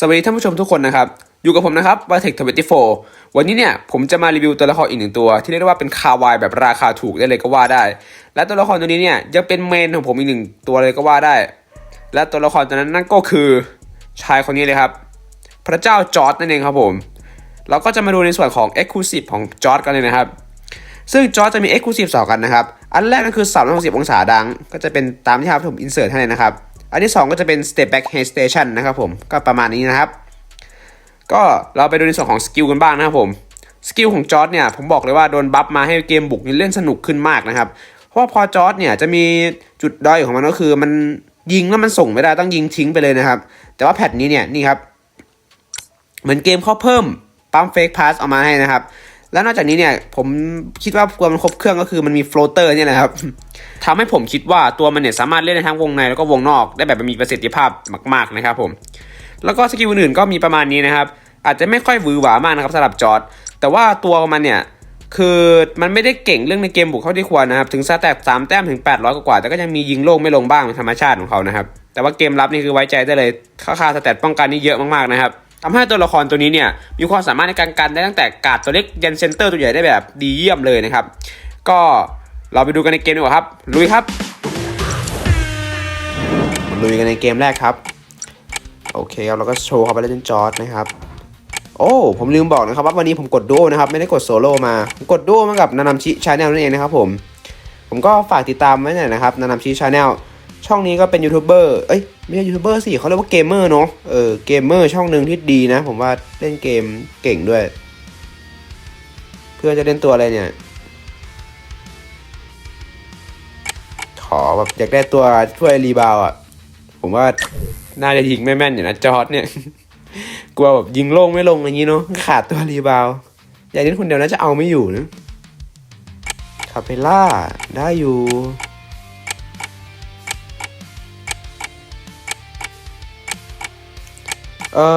สวัสดีท่านผู้ชมทุกคนนะครับ อยู่กับผมนะครับวาเทคทเวนตี้โฟวันนี้เนี่ยผมจะมารีวิวตัวละครอีกหนึ่งตัว ที่เรียกได้ว่าเป็นคาวายแบบราคาถูกได้เลยก็ว่าได้ และตัวละครตัวนี้เนี่ยยังเป็นเมนของผมอีกหนึ่งตัวเลยก็ว่าได้ และตัวละครตัวนั้นนั่นก็คือชายคนนี้เลยครับ พระเจ้าจอร์ดนั่นเองครับผม เราก็จะมาดูในส่วนของ Exclusive ของจอร์ดกันเลยนะครับ ซึ่งจอร์จจะมี Exclusive 2กันนะครับ อันแรกก็คือ360องศาดัง ก็จะเป็นตามที่ครับผมอินเสิร์ตให้เลยนะครับ อันที่ 2 ก็จะเป็น Step Back Head Station นะครับผม ก็ประมาณนี้นะครับ ก็เราไปดูในส่วนของสกิลกันบ้างนะครับผมสกิลของจอร์จเนี่ยผมบอกเลยว่าโดนบัฟมาให้เกมบุกนี่เล่นสนุกขึ้นมากนะครับ เพราะว่าพอจอร์จเนี่ยจะมีจุดด้อยของมันก็คือมันยิงแล้วมันส่งไม่ได้ต้องยิงทิ้งไปเลยนะครับ แต่ว่าแพทนี้เนี่ยนี่ครับ เหมือนเกมเขาเพิ่มปั๊มเฟกพาสออกมาให้นะครับ แล้วนอกจากนี้เนี่ยผมคิดว่าตัวมันครบเครื่องก็คือมันมีโฟลเตอร์เนี่ยนะครับทำให้ผมคิดว่าตัวมันเนี่ยสามารถเล่นได้ทั้งวงในแล้วก็วงนอกได้แบบมีประสิทธิภาพมาก ๆนะครับผม แล้วก็สกิลอื่นก็มีประมาณนี้นะครับ อาจจะไม่ค่อยวือหวามากนะครับสำหรับจอร์ดแต่ว่าตัวมันเนี่ยคือมันไม่ได้เก่งเรื่องในเกมบุกเท่าที่ควรนะครับ ถึงสแตทสามแต้มถึง 800 กว่า แต่ก็ยังมียิงโล่งไม่ลงบ้างเป็นธรรมชาติของเขานะครับ แต่ว่าเกมรับนี่คือไว้ใจได้เลยค่าค่าสแตทป้องกันนี่เยอะมากๆนะครับ ทำให้ตัวละครตัวนี้เนี่ยมีความสามารถในการกันได้ตั้งแต่กาดตัวเล็กยันเซนเตอร์ตัวใหญ่ได้แบบดีเยี่ยมเลยนะครับ ก็เราไปดูกันในเกมดีกว่าครับ ลุยครับ ลุยกันในเกมแรกครับ โอเคครับเราก็โชว์เขาไปเล่นจอร์ดนะครับ โอ้ผมลืมบอกนะครับว่าวันนี้ผมกดดูนะครับไม่ได้กดโซโล่มาผมกดดูมากับนานำชิชาแนลนั่นเองนะครับผมผมก็ฝากติดตามไว้หน่อยนะครับนานำชิชาแนลช่องนี้ก็เป็นยูทูบเบอร์เอ้ย ไม่ใช่ยูทูบเบอร์สิเขาเรียกว่าเกมเมอร์เนาะเออเกมเมอร์ช่องหนึ่งที่ดีนะ ผมว่าเล่นเกมเก่งด้วย เพื่อจะเล่นตัวอะไรเนี่ย ขอแบบอยากได้ตัวช่วยรีบาวอะ ผมว่าน่าจะยิงไม่แม่นอยู่นะจอร์ดเนี่ยกลัวแบบยิงโล่งไม่ลงอย่างนี้เนาะขาดตัวรีบาวอย่างนี้คนเดียวน่าจะเอาไม่อยู่นะคาเปล่าได้อยู่ เอ่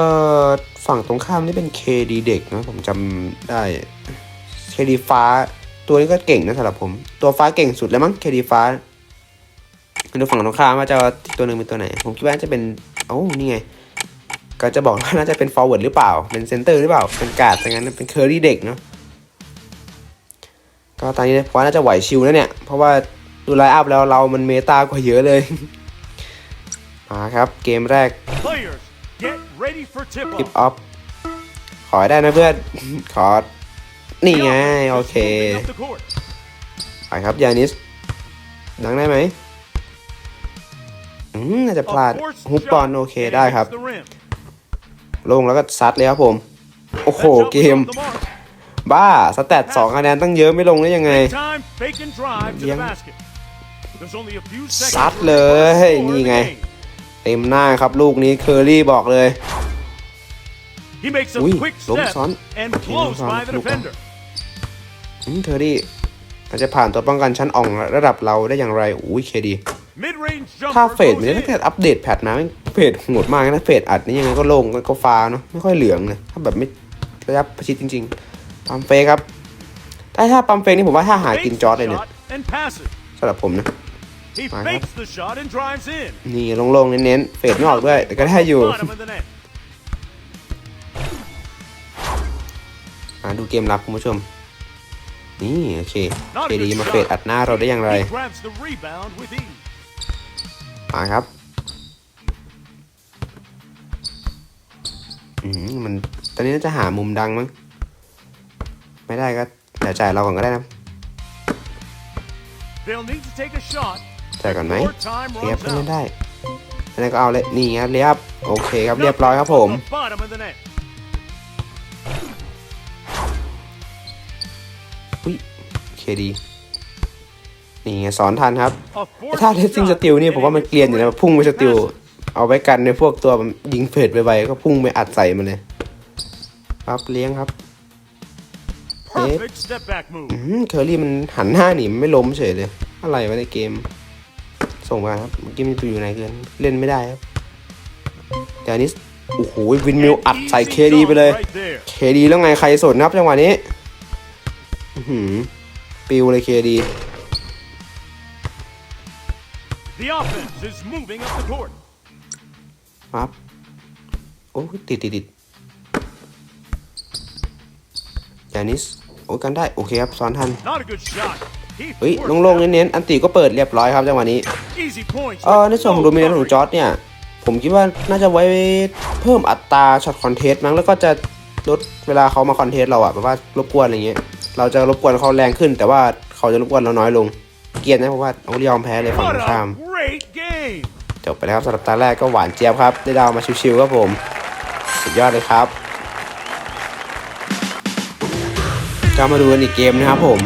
อฝั่งตรงข้ามนี่เป็น KD เด็กนะผมจำได้ KD ฟ้าตัวนี้ก็เก่งนะสำหรับผม ตัวฟ้าเก่งสุดแล้วมั้ง KD ฟ้ามาดูฝั่งตรงข้ามว่าจะตัวหนึ่งเป็นตัวไหน ผมคิดว่าจะเป็นเอ้านี่ไง ก็จะบอกว่าน่าจะเป็น forward หรือเปล่า เป็นเซนเตอร์หรือเปล่า เป็นการ์ดอย่างนั้นเป็นเคอรี่เด็กเนาะก็ตอนนี้ผมว่าน่าจะไหวชิวนะเนี่ย เพราะว่าดูไลน์อัพแล้วเรามันเมตากว่าเยอะเลย มาครับ เกมแรก Players, get ready for tip กิฟ off. ออฟขอให้ได้นะเพื่อน ขอ นี่ไง โอเค Moving up the court. ไปครับยานิสดังได้ไหมอืมน่าจะพลาด A forced ฮุบ shot บอลโอเค and ได้ครับ hits the rim. ลงแล้วก็ซัดเลยครับผม โอ้โห That shot เก was ม off the mark. บ้า สแตทสองคะแนนตั้งเยอะไม่ลงได้ยังไง Time, fake and drive to the Yang- basket. There's only a few seconds ซัด remaining เล for a ย score in นี่ the ไง game. เต็มหน้าครับลูกนี้เคอรี่บอกเลย He makes a Ui, quick đúng step xoắn. and Đúng closed xoắn, by the đúng defender. อืมเคอรี่อาจจะผ่านตัวป้องกันชั้นอ่องระดับเราได้อย่างไรอุ้ยเคดี Mid-range ถ้า jumper เฟด goes มันตั้งแต่ in. อัปเดตแพทมาแม่งเฟดโหดมากนะเฟดอัดนี่ยังไงก็โล่งก็ฟ้าเนาะไม่ค่อยเหลืองเลยถ้าแบบไม่ระยะประชิดจริงๆปั๊มเฟกครับ ถ้าถ้าปั๊มเฟกนี่ผมว่าถ้าหากิน Fakes จอร์ด the เลยเนี่ย shot and passes. สำหรับผมนะ He Right. fakes the shot and drives in. นี่โล่งๆเน้นๆเฟดไม่ออกด้วยแต่ก็ได้อยู่ Bottom of the net. ดูเกมรับคุณผู้ชม นี่ โอเค Not เค a ดี good มาเฟด shot. อัดหน้าเราได้อย่างไร He grabs the rebound with ease. มาครับอืมมันตอนนี้น่าจะหามุมดังมั้งไม่ได้ก็เดี๋ยวจ่ายเราก่อนก็ได้นะ They'll need to take a shot. จ่ายก่อนไหม More time เรียบ runs ก็ไม่ out. ได้อันนั้นก็เอาเลยนี่ครับเรียบโอเคครับเรียบร้อยครับผม เคดีนี่ไงสอนทันครับ A ถ้า forced เทสซิ่ง shot สติลนี่ผมว่ามันเกลียนอยู่นะพุ่งไปสติลเอาไว้กันในพวกตัวมันยิงเฟดไปไวๆก็พุ่งไปอัดใส่มันเลยครับเลี้ยงครับ Perfect step back move. อืมเคอรี่มันหันหน้าหนีมันไม่ล้มเฉยเลย อะไรวะในเกม ส่งมาครับเมื่อกี้มันไปอยู่ไหนเกินเล่นไม่ได้ครับแต่อันนี้โอ้โหวินมิวอัดใส่เค Easy ดีไปเลย dunk right there. เคดีแล้วไงใครสนครับจังหวะนี้ อื้อหือ ปิวเลยเคดี The offense is moving up the court. ครับโอ้ยติดติดติดยานิสโอ้ยกันได้ โอเคครับซ้อนทัน Not a good shot. He เฮ้ย forced โล่งๆ that. เน้นๆอันตีก็เปิดเรียบร้อยครับจังหวะนี้ Easy points. เออในส่วนของโดมิเนนของจอร์ดเนี่ย ผมคิดว่าน่าจะไว้เพิ่มอัตราช็อตคอนเทสต์มั้งแล้วก็จะลดเวลาเขามาคอนเทสต์เราอะแบบว่ารบกวนอะไรเงี้ย เราจะรบกวนเขาแรงขึ้น แต่ว่าเขาจะรบกวนเราน้อยลง เกลียดนะเพราะว่าเอายอมแพ้เลยฝั่ง What ตรงข้าม a great game. จบไปแล้วครับสำหรับตาแรกก็หวานเจี๊ยบครับได้ดาวมาชิวๆครับผม สุดยอดเลยครับก็มาดูกันอีกเกมนะครับผม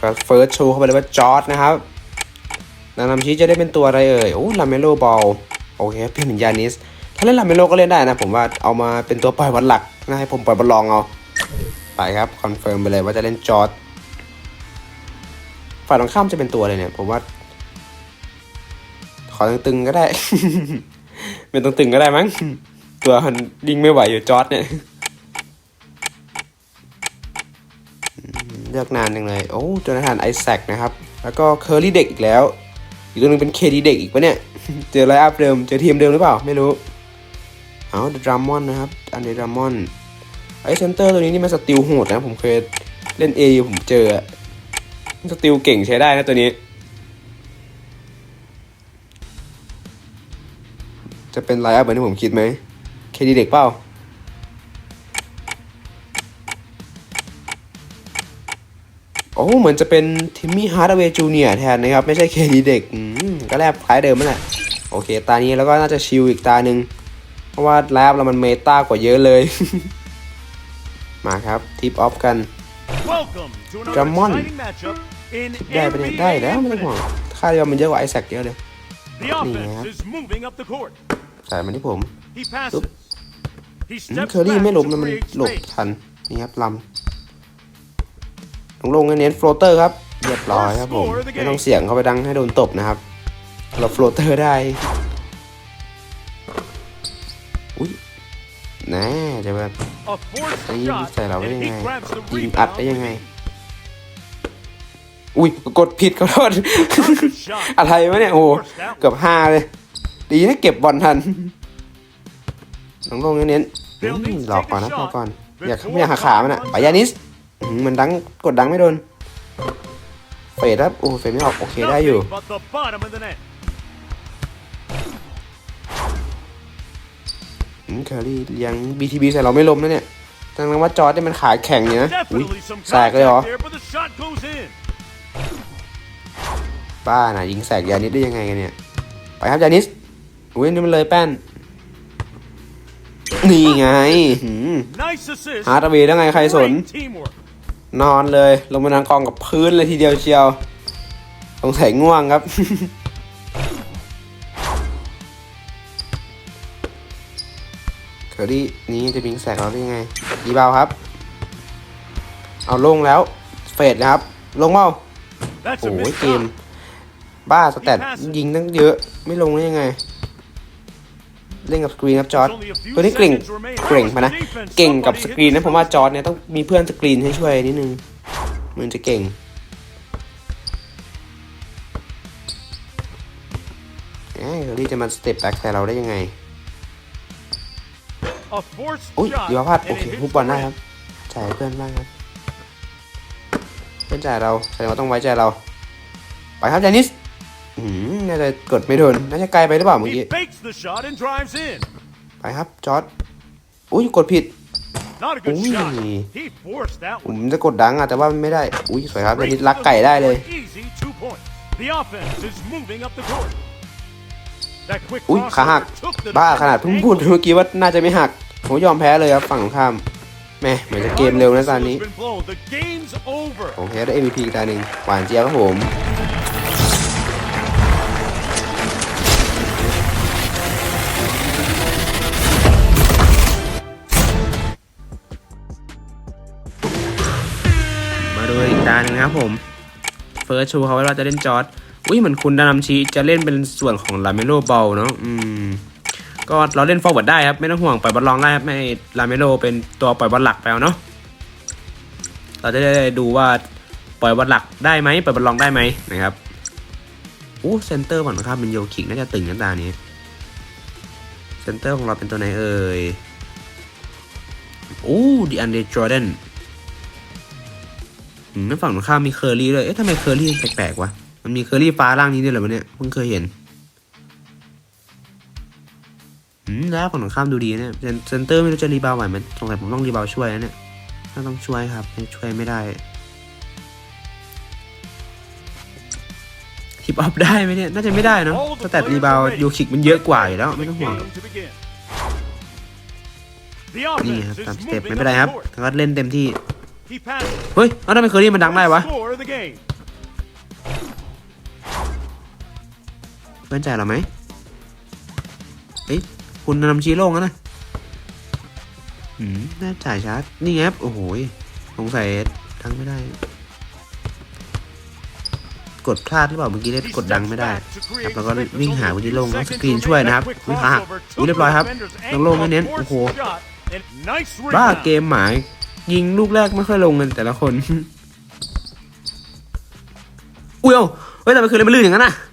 ก็เฟิร์สโชว์เข้าไปเลยว่าจอร์ดนะครับนางนำชี้จะได้เป็นตัวอะไรเอ่ยโอ้ลาเมโลบอลโอเคเพื่อนหนึ่งยานิส ถ้าเล่นลาเมโลก็เล่นได้นะ ผมว่าเอามาเป็นตัวปล่อยวันหลักนะให้ผมปล่อยบอลลองเอา ไปครับคอนเฟิร์มไปเลยว่าจะเล่นจอร์ดฝ่ายตรงข้ามจะเป็นตัวอะไรเนี่ยผมว่า ขอตึงๆก็ได้ไม่ต้องตึงก็ได้มั้งตัวมันยิงไม่ไหวอยู่จอร์ดเนี่ยเลือกนานจังเลย โอ้โจนาธานไอแซคนะครับ แล้วก็เคอร์รี่เด็กอีกแล้ว อีกตัวหนึงเป็นเคดีเด็กอีกปะเนี่ย เจอไลอัพเดิม เจอทีมเดิมหรือเปล่า ไม่รู้ เอาเดรามอนนะครับ อันเดรามอน ไอเซนเตอร์ตัวนี้นี่มันสติลโหดนะ ผมเคยเล่นเอผมเจอสติลเก่งใช้ได้นะตัวนี้ จะเป็นไลน์อัพเหมือนที่ผมคิดไหม เคดีเด็กเปล่าโอ้เหมือนจะเป็นทิมมี่ฮาร์ดเวย์จูเนียแทนนะครับ ไม่ใช่เคดีเด็กก็แลบคล้ายเดิมนั่นแหละ โอเค ตานี้แล้วก็น่าจะชิลอีกตาหนึ่งเพราะว่าแลบเรามันเมตากว่าเยอะเลย มาครับ ทิปออฟกัน Welcome to another Drummond. exciting matchup in ได้ไปะเนี่ยได้ NBA แล้วไม่ต้องห่วง Infinite. ค่าเดียวมันเยอะกว่าไอแซคเยอะเลย The offense is moving up the court. ใส่มาที่ผม He passes. He อืม steps เคอรี่ back ไม่ล้ม to นะมัน create หลบ space. ทันนี่ครับลำลงลงๆเน้นโฟลเตอร์ครับเรียบร้อยครับผมไม่ต้องเสี่ยงเข้าไปดังให้โดนตบนะครับเราโฟลเตอร์ได้อุ้ยแน่จะแบบ A forced นี่ shot, ใส่เราได้ and ยัง he ไง grabs the ยิงอัด rebound ได้ยังไง with ease. อุ้ยกดผิดขอโทษ Good shot. อะไรวะเนี่ยโอ้โหเกือบห้าเลย ดีนะเก็บบอลทันลงลงๆเน้นๆอืมหลอกก่อนนะหลอกก่อนอยากไม่อยากหาขามันอะไปยานิสอืมมันดังกดดังไม่โดนเฟดครับโอ้เฟดไม่ออกโอเคได้อยู่ Nothing but the bottom of the net. อืมเคอรี่ยัง BTB ใส่เราไม่ล้มนะเนี่ยจังนั้นว่าจอร์ดเนี่ยมันขาแข็งเนี่ยนะอุ้ย Definitely some แสกเลยเหรอ contact there, but the shot goes in. บ้านะยิงแสกยานิสได้ยังไงกันเนี่ย ไปครับยานิส อุ้ยนี่มันเลยแป้น นี่ไงหืม Nice assist. ฮาร์ดเวย์ได้ไงใครสน Great teamwork. นอนเลย ลงมานอนกองกับพื้นเลยทีเดียวเชียวสงสัยง่วงครับ เคอรี่นี้จะบิงแสกเราได้ยังไง ดีเบาครับ เอาลงแล้ว เฟดนะครับ ลงเมา That's โอ้ a ย missed เกม shot. บ้าสแตทยิงตั้งเยอะ ไม่ลงได้ยังไง เล่นกับสกรีนครับจอร์ดตัวนี้เก่งเก่งปะนะ เก่งกับสกรีนนะผมว่าจอร์ดเนี่ยต้องมีเพื่อนสกรีนให้ช่วยนิดนึง มันจะเก่งเอ้ยเคอรี่จะมาสเต็ปแบ็กใส่เราได้ยังไง A forced อุ้ย shot, ดีว่าพลาด and โอ it เค hits ฮุบบอล the ได้ rim. ครับจ่ายให้เพื่อนบ้างครับเพื่อนจ่ายเราแสดงว่าต้องไว้ใจเรา ไปครับจานิสอืมน่าจะกดไม่โดนน่าจะไกลไปหรือเปล่าเมื่อ He กี้ fakes the shot and drives in. ไปครับจอร์ดอุ้ยกดผิด Not a good Ooh. shot. He forced that ผ one. มจะกดดังอะแต่ว่าไม่ได้อุ้ยสวยครับจานิส Great ลักไก่ได้เลย for Easy two points. The offense is moving up the court. That quick อุ้ยขาหัก crossover took the บ้า defender's ขนาดเพิ่ง ankle. พูดเมื่อกี้ว่าน่าจะไม่หัก ผมยอมแพ้เลยครับฝั่งตรงข้ามแหม่เหมือนจะเกมเร็วนะตอนนี้ Whistle has been blown. The game's over. ผมแพ้ได้ MVP อีกตาหนึ่งหวานเจี๊ยบครับผมมาดูอีกตาหนึ่งนะครับผมเฟิร์สชูเขาไว้ว่าจะเล่นจอร์ดอุ้ยเหมือนคุณดานำชีจะเล่นเป็นส่วนของลาเมโลเบลเนาะอืม ก็เราเล่นฟอร์เวิร์ดได้ครับ ไม่ต้องห่วงปล่อยบอลลองได้ครับไม่ให้ลาเมโลเป็นตัวปล่อยบอลหลักไปเอาเนาะเราจะได้ดูว่าปล่อยบอลหลักได้ไหมปล่อยบอลลองได้ไหมนะครับอู้เซนเตอร์ฝั่งตรงข้ามเป็นโยคิกน่าจะตึงกันตานี้เซนเตอร์ของเราเป็นตัวไหนเอ่ยโอ้ดิอันเดจอร์แดนนั่นฝั่งตรงข้ามมีเคอร์รี่ด้วยเอ๊ะทำไมเคอร์รี่แปลกๆวะ มันมีเคอร์รี่ฟ้าล่างนี้ด้วยเหรอวะเนี่ย เพิ่งเคยเห็น แล้วฝั่งตรงข้ามดูดีเนี่ยเซนเซนเตอร์ไม่รู้จะรีบาวไหวไหมสงสัยผมต้องรีบาวช่วยนะเนี่ยถ้าต้องช่วยครับช่วยไม่ได้ฮิปออฟได้ไหมเนี่ย น่าจะไม่ได้นะแตทรีบาวยูคิกมันเยอะกว่าอยู่แล้ว ไม่ต้องห่วงนี่ครับตามสเต็ปไม่เป็นไรครับ court. แล้วก็เล่นเต็มที่ เฮ้ยเอาทำไมเคอรี่มันดังได้วะเพื่อนจ่ายเราไหมเฮ้ย คุณนำชีโล่งแล้วนะอืมน่าจ่ายชาร์จ นี่ไงครับ โอ้โหยสงสัยทั้งไม่ได้ กดพลาดหรือเปล่า เมื่อกี้ได้ He กดดัง steps ไม่ได้ back to ครับ create แล้วก็ space วิ่ง with หา only วิธี two ลงแล้วส seconds กรีนช่วยนะครับ remaining. A quick วิ่งหา crossover อุ้ยเรียบร้อยครับ took ลงโล่ไม่เน้น the โอ้โห forced shot and nice บ้า rebound. เกมหมาย ยิงลูกแรกไม่ค่อยลงกันแต่ละคน อุ้ยเอ้าเฮ้ยแต่มันคืออะไรมันลื่นอย่างนั้นน่ะ He faked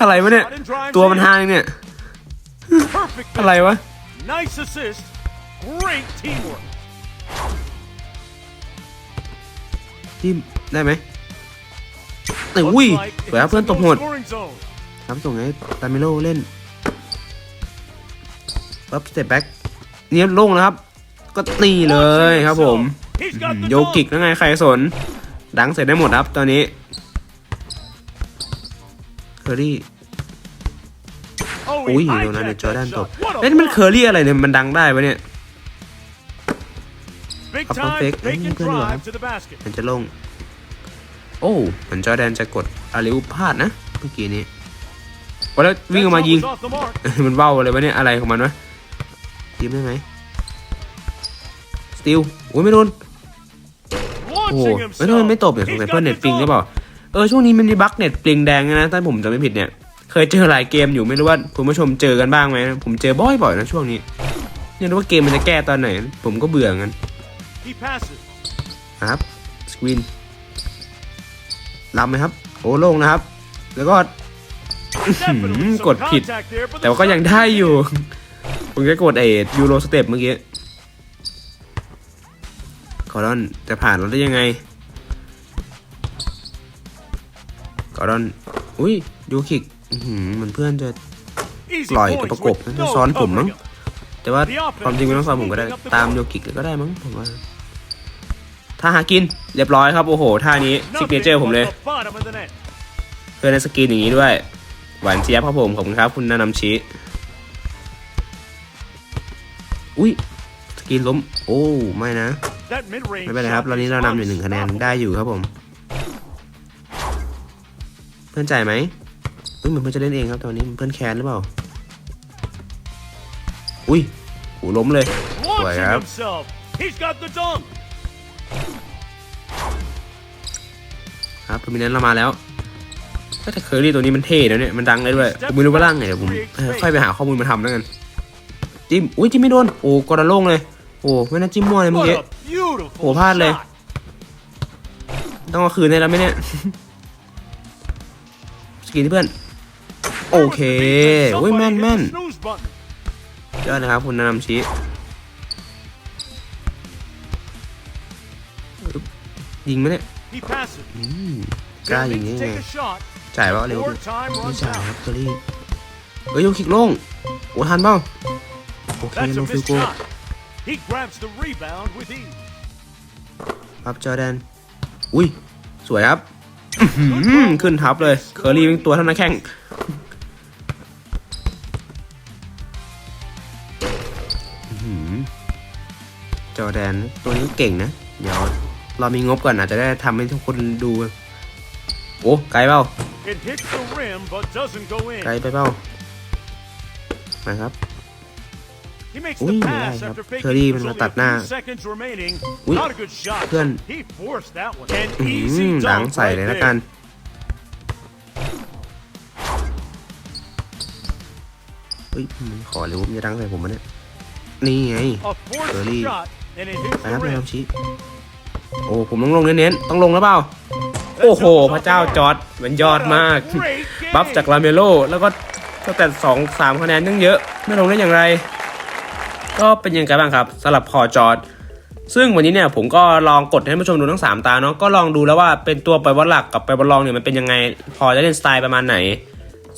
อะไรวะ the เนี่ย shot and drives ตัวมัน in. หางเนี่ย Perfect อะไร finish. วะ Nice assist. Great teamwork. จิ้มได้ไหมแต่อุ้ย Looks like สวยครับ it's เพื่อน a ตบ goal หมด scoring zone. ครับส่งให้ตาเมโลเล่นปั๊บสเต็ปแบ็กเนี่ยโล่งแล้วครับ ก็นี่เลยครับผม He's got the โยกิก dunk. แล้วไงใครสน ดังเสร็จได้หมดครับตอนนี้ เคอรี่ Oh, he อุ้ย hijacked โดนนันเด that จอร์แดนตบ shot. What a เอ้ยนี่มัน block. เคอรี่อะไรเนี่ย มันดังได้ปะเนี่ย Big Up on time fake. fake and Ayun, ganun, drive ah. to the basket. มันจะลง โอ้เหมือนจอร์แดนจะกดอาริวพลาดนะเมื่อกี้นี้ว่าแล้ววิ่งออกมา That ยิง shot was off the mark. มันเบ้าอะไรวะเนี่ยอะไรของมันวะยิงได้ไหมสติลอุ้ยไม่โดนโอ้โห Launching ไม่ทำไม himself. ไม่ตบเนี่ยสง He's สัย got เพื่อน the เน็ตปิงหรือเป dunk. ล่า เออช่วงนี้มันมีบั๊กเน็ตปิงแดงนะถ้าผมจำไม่ผิดเนี่ย เคยเจอหลายเกมอยู่ไม่รู้ว่าคุณผู้ชมเจอกันบ้างไหมผมเจอบ่อยๆนะช่วงนี้ไม่รู้ว่าเกมมันจะแก้ตอนไหน ผมก็เบื่องั้น He passes. ครับสกรีนรับไหมครับ โอ้โล่งนะครับ แล้วก็ Definitely some กดผิด contact there, but แต่ the ว่าก็ยัง shot ได้ is อยู่ in. ผมก็กดเอทยูโรสเต็ปเมื่อกี้กอรอนจะผ่านเราได้ยังไง อรอน อุ้ยยูคิกอื้อหือเหมือนเพื่อนจะ Easy ปล่อยตัว points ประกบ with นะ no ซ้อนผมมั้ง covering up. แต่ว่าความจริงไม่ต้องซ้อนผมก็ได้ ตามโยกิกเลยก็ได้มั้งผมว่าถ้าหากิน เรียบร้อยครับโอ้โหท่านี้ซิกเน Nothing เจอร์ผมเลย but the bottom of the net. เพื่อนในสกรีนอย่างนี้ด้วย หวานเจี๊ยบครับผมขอบคุณครับ คุณนานำชี้อุ้ยสกรีนล้ม โอ้ไม่นะ That mid-range ไม่เป็นไรครับ shot ตอนนี้ is เรานำอยู่หนึ่งคะแนน unstoppable. ได้อยู่ครับผมเพื่อนจ่ายไหมเอ้ยเหมือนเพื่อนจะเล่นเองครับตอนนี้เพื่อนแคนหรือเปล่า อุ้ยโหล้มเลย Launching Way up. himself. He's got the dunk. ครับโดมิเนนต์เรามาแล้วแต่เคอรี่ตัวนี้มันเท่นะเนี่ยมันดังได้ด้วยผมไม่รู้ว่าร่างไงเดี๋ยวผมเออค่อยไปหาข้อมูลมาทำแล้วกันจิ้มอุ้ยจิ้มไม่โดนโอ้กระโล่งเลยโอ้ไม่น่าจิ้มมั่วเลยเมื่อ What กี้ a beautiful โอ้พลาดเลย shot. ต้องเอาคืนให้แล้วไหมเนี่ยส กินที่เพื่อน โอเค Somebody อุ้ยแม่น hit the แม่น snooze button. ยอดนะครับ คุณนำชี้อึ๊บยิงไหมเนี่ย He passes. อืมกล้า Gonna ยิง need ได้ to ไง take a shot. จ่ายเปล่าเร็ว More ดิ time ไม่ runs จ่าย out. ครับเคอรี่เอ้ยโยคิกโล่งโอ้ทันเปล่าโอเค That's โน a ฟิล missed โก shot. He grabs the rebound with ease. ครับจอร์แดน อุ้ย สวยครับอื้อหือ ขึ้นทับเลย เคอรี่เป็นตัวเท่านั้นแข้งอื้อหือจอร์แดนตัวนี้เก่งนะ เดี๋ยวเรามีงบก่อนอาจจะได้ทำให้ทุกคนดู โอ้ไกลเปล่า It hits the rim but doesn't go ไกล in. ไปเปล่ามาครับ He makes Ui, the mày pass ơi, after faking Curry it. mình There's là only tạt a few na. seconds remaining. Ui, Not a good shot. Cơn. He forced that one. An อื้อ easy หือดัง dunk ใส่ right เลยละ there. กันเฮ้ยมันขอเลยว่ามันจะดังใส่ผมมะเนี่ย นี่ไง A forced Curry. shot and it hits ไปครับ the นาย rim. คำชี้โอ้ผมต้องลงเน้นๆต้องลงแล้วเปล่าโอ้โห พระเจ้าจอร์ดมันยอดมาก What a great game. บัฟจากลาเมโล แล้วก็ก็แต่สองสามคะแนนยังเยอะ ไม่ลงได้อย่างไร ก็เป็นยังไงบ้างครับสำหรับพอจอร์ดซึ่งวันนี้เนี่ยผมก็ลองกดให้ท่านผู้ชมดูทั้ง 3 ตาเนาะก็ลองดูแล้วว่าเป็นตัวไปบอลหลักกับไปบอลรองเนี่ยมันเป็นยังไง พอจะเล่นสไตล์ประมาณไหน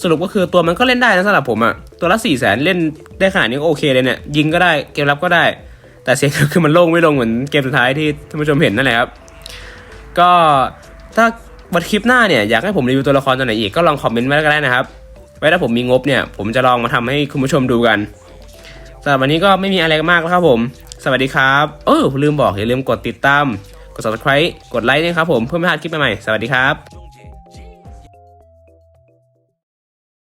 สรุปก็คือตัวมันก็เล่นได้นะสำหรับผมอะตัวละ4ี่แสนเล่นได้ขนาดนี้ก็โอเคเลยเนี่ยยิงก็ได้เกมรับก็ได้ แต่เสียงคือมันโล่งไม่ลงเหมือนเกมสุดท้ายที่ท่านผู้ชมเห็นนั่นแหละครับก็ถ้าวันคลิปหน้าเนี่ยอยากให้ผมรีวิวตัวละครตัวไหนอีกก็ลองคอมเมนต์ไว้ก็ได้นะครับไว้ถ้าผมมีงบเนี่ยผมจะลองมาทำให้คุณผู้ชมดูกัน สำหรับวันนี้ก็ไม่มีอะไรมากแล้วครับผม สวัสดีครับ เออลืมบอกอย่าลืมกดติดตาม กด subscribe กดไลค์ด้วยครับผมเพื่อไม่พลาดคลิปใหม่ๆ สวัสดีครับ